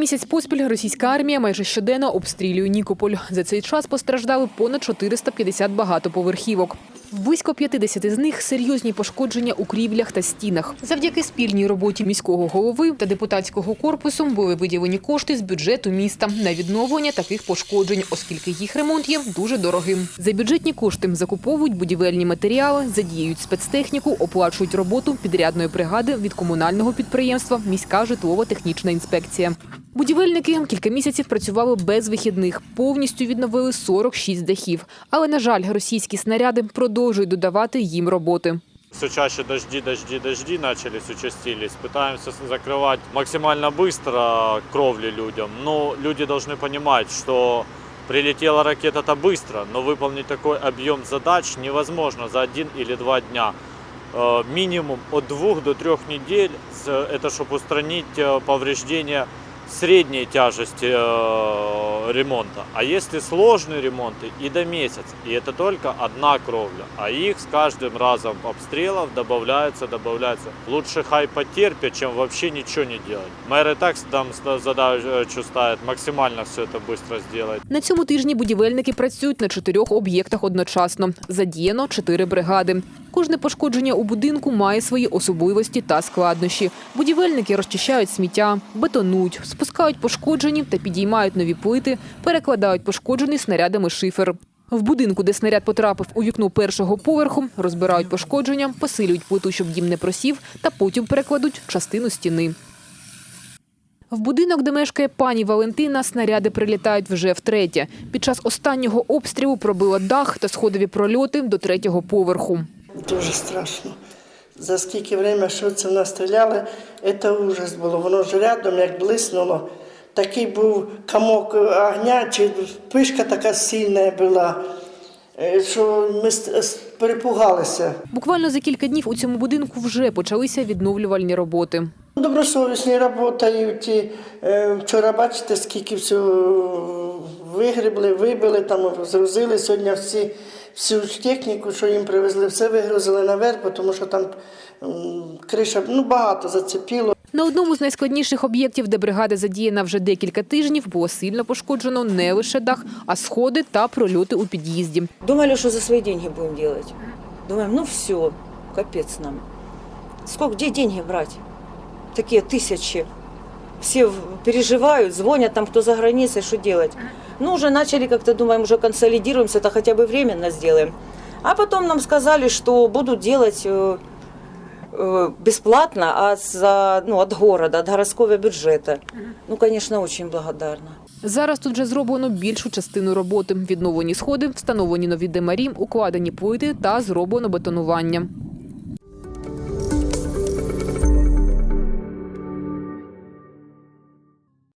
місяць поспіль російська армія майже щоденно обстрілює Нікополь. За цей час постраждали понад 450 багатоповерхівок. Близько 50 з них серйозні пошкодження у крівлях та стінах. Завдяки спільній роботі міського голови та депутатського корпусу були виділені кошти з бюджету міста на відновлення таких пошкоджень, оскільки їх ремонт є дуже дорогим. За бюджетні кошти закуповують будівельні матеріали, задіюють спецтехніку, оплачують роботу підрядної бригади від комунального підприємства Міська житлово-технічна інспекція. Будівельники кілька місяців працювали без вихідних, повністю відновили 46 дахів. Але, на жаль, російські снаряди продовжують додавати їм роботи. Все чаще дожди, дожди, дожди начались, участились. Пытаемся закрывать максимально быстро кровли людям. Но люди должны понимать, что прилетела ракета это быстро, но выполнить такой объем задач невозможно за один или два дня. Э, Минимум от двух до трех недель, с- это чтобы устранить э, повреждения средней тяжести э, ремонта. А если сложные ремонты, и до месяца. И это только одна кровля. А их с каждым разом обстрелов добавляется, добавляется. Лучше хай потерпят, чем вообще ничего не делать. Мэр и так там задачу ставит максимально все это быстро сделать. На цьому тижні будівельники працюють на чотирьох об'єктах одночасно. Задіяно чотири бригади. Кожне пошкодження у будинку має свої особливості та складнощі. Будівельники розчищають сміття, бетонують, спускають пошкоджені та підіймають нові плити, перекладають пошкоджений снарядами шифер. В будинку, де снаряд потрапив у вікно першого поверху, розбирають пошкодження, посилюють плиту, щоб дім не просів, та потім перекладуть частину стіни. В будинок, де мешкає пані Валентина, снаряди прилітають вже втретє. Під час останнього обстрілу пробило дах та сходові прольоти до третього поверху. Дуже страшно. За скільки время, що це в нас стріляли, це ужас було. Воно ж рядом, як блиснуло. Такий був комок огня, чи пишка така сильна була, е, що ми перепугалися. Буквально за кілька днів у цьому будинку вже почалися відновлювальні роботи. Добросовісні працюють. е, Вчора бачите, скільки всього вигребли, вибили, там згрузили. Сьогодні всі, всю техніку, що їм привезли, все вигрузили наверх, тому що там криша ну, багато зацепило. На одному з найскладніших об'єктів, де бригада задіяна вже декілька тижнів, було сильно пошкоджено не лише дах, а сходи та прольоти у під'їзді. Думали, что за свои деньги будем делать. Думаем, ну все, капец нам. Сколько, где деньги брать? Такие тысячи. Все в- переживают, звонят там, кто за границей, что делать. Ну, уже начали как-то, думаем, уже консолидируемся, это хотя бы временно сделаем. А потом нам сказали, что будут делать э, э, бесплатно а за, ну, от города, от городского бюджета. Ну, конечно, очень благодарна. Зараз тут вже зроблено більшу частину роботи. Відновлені сходи, встановлені нові демарі, укладені плити та зроблено бетонування.